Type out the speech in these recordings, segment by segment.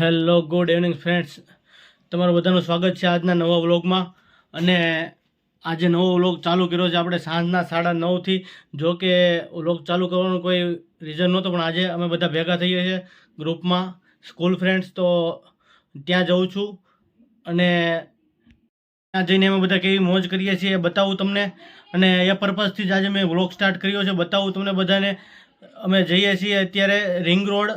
Hello, good evening friends. તમારું બધાનું સ્વાગત છે આજના નવા વ્લોગમાં. અને આજે નવો વ્લોગ ચાલુ કર્યો છે આપણે સાંજના સાડા નવથી. જો કે વ્લોગ ચાલુ કરવાનું કોઈ રીઝન નહોતું, પણ આજે અમે બધા ભેગા થઈએ છીએ ગ્રુપમાં સ્કૂલ ફ્રેન્ડ્સ. તો ત્યાં જઉં છું અને ત્યાં જઈને અમે બધા કેવી મોજ કરીએ છીએ એ બતાવું તમને. અને એ પર્પઝથી જ આજે મેં વ્લોગ સ્ટાર્ટ કર્યો છે. બતાવું તમને બધાને. અમે જઈએ છીએ અત્યારે રિંગ રોડ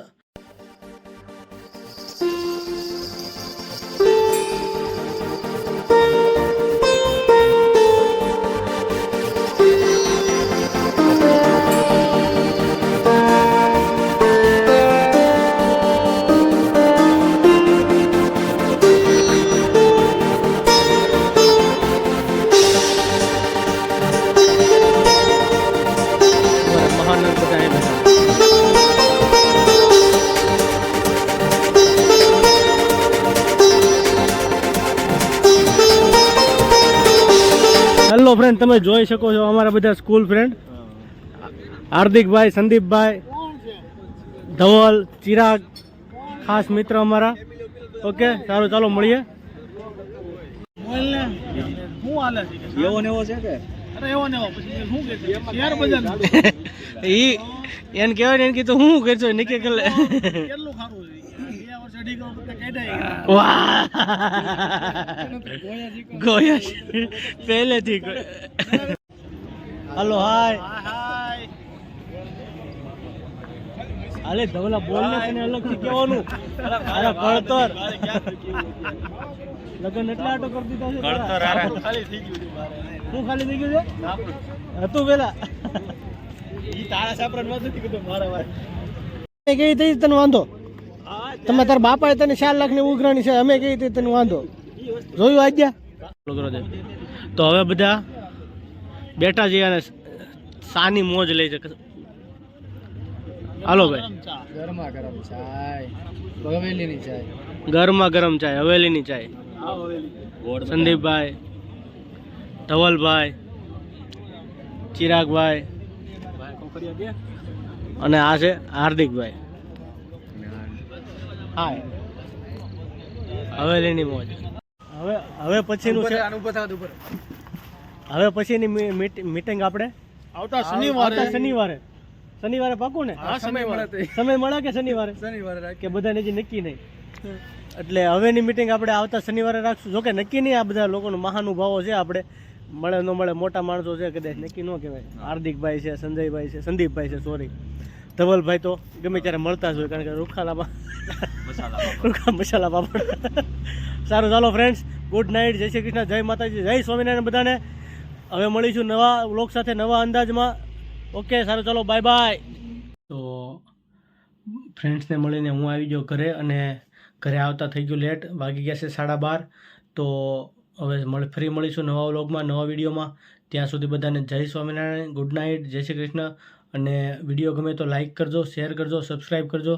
હેલો ફ્રેન્ડ તમે જોઈ શકો છો અમારા બધા સ્કૂલ ફ્રેન્ડ હાર્દિકભાઈ સંદીપભાઈ ધવલ ચિરાગ ખાસ મિત્ર અમારા. ઓકે સારું ચાલો મળીએ. એવો ને એવો છે કે એને કહેવાય ને એને કીધું હું કરશો? નીકળે કેટલું લે વાહ ગોયા છે. પહેલેથી હલો હાય. અરે ધવલા બોલ ને તને અલગથી કહેવાનું. અરે કળતર. લગન એટલે આટો કરી દીધો છે કળતર શું ખાલી થઈ ગયું છે હતું પેલા. તારા સાપરા નથી કીધું મારા વાત કેવી થઈ તને વાંધો? તમે તારા બાપાએ તને ચાર લાખની ઉઘરાણી છે અમે કઈ રીતે તને વાંધો? જોયું આજ્યા તો હવે બધા બેઠા છે અને સાની મોજ લે છે. હાલો ભાઈ. ગરમા ગરમ ચાય હવેલીની ચાય. ગરમા ગરમ ચાય હવેલીની ચાય. સંદીપભાઈ ધવલભાઈ ચિરાગભાઈ. અને આ છે હાર્દિકભાઈ. હાય. હવેલીની મોજ. હવે હવે પછીનું છે હવે પછીની મીટિંગ આપણે? આવતા શનિવારે. શનિવારે. શનિવારે પાકું ને? સમય મળે સમય મળે કે શનિવારે? શનિવારે કે બધાને જે નક્કી નહીં. એટલે હવેની મીટિંગ આપણે આવતા શનિવારે રાખશું. જોકે નક્કી નહીં આ બધા લોકોનો મહાનુભાવો છે. આપણે મળે ન મળે મોટા માણસો છે કદાચ નક્કી ન કહેવાય. હાર્દિકભાઈ છે સંજયભાઈ છે સંદીપભાઈ છે સોરી ધવલભાઈ તો ગમે ત્યારે મળતા જ હોય કારણ કે રૂખાલામાં રૂખા મસાલા પાપડ સારું ચાલો ફ્રેન્ડ્સ ગુડ નાઇટ જય શ્રી કૃષ્ણ જય માતાજી જય સ્વામિનારાયણ બધાને. હવે મળીશું નવા લોક સાથે નવા અંદાજમાં. ઓકે સારું ચાલો બાય બાય તો ફ્રેન્ડ્સને મળીને હું આવી ગયો ઘરે અને ઘરે આવતા થઈ ગયું લેટ વાગી ગયા છે સાડા બાર. તો હવે મળ ફરી મળીશું નવા વ્લોગમાં નવા વિડીયોમાં. ત્યાં સુધી બધાને જય સ્વામિનારાયણ ગુડ નાઇટ જય શ્રી કૃષ્ણ. અને વીડિયો ગમે તો લાઈક કરજો શેર કરજો સબસ્ક્રાઈબ કરજો.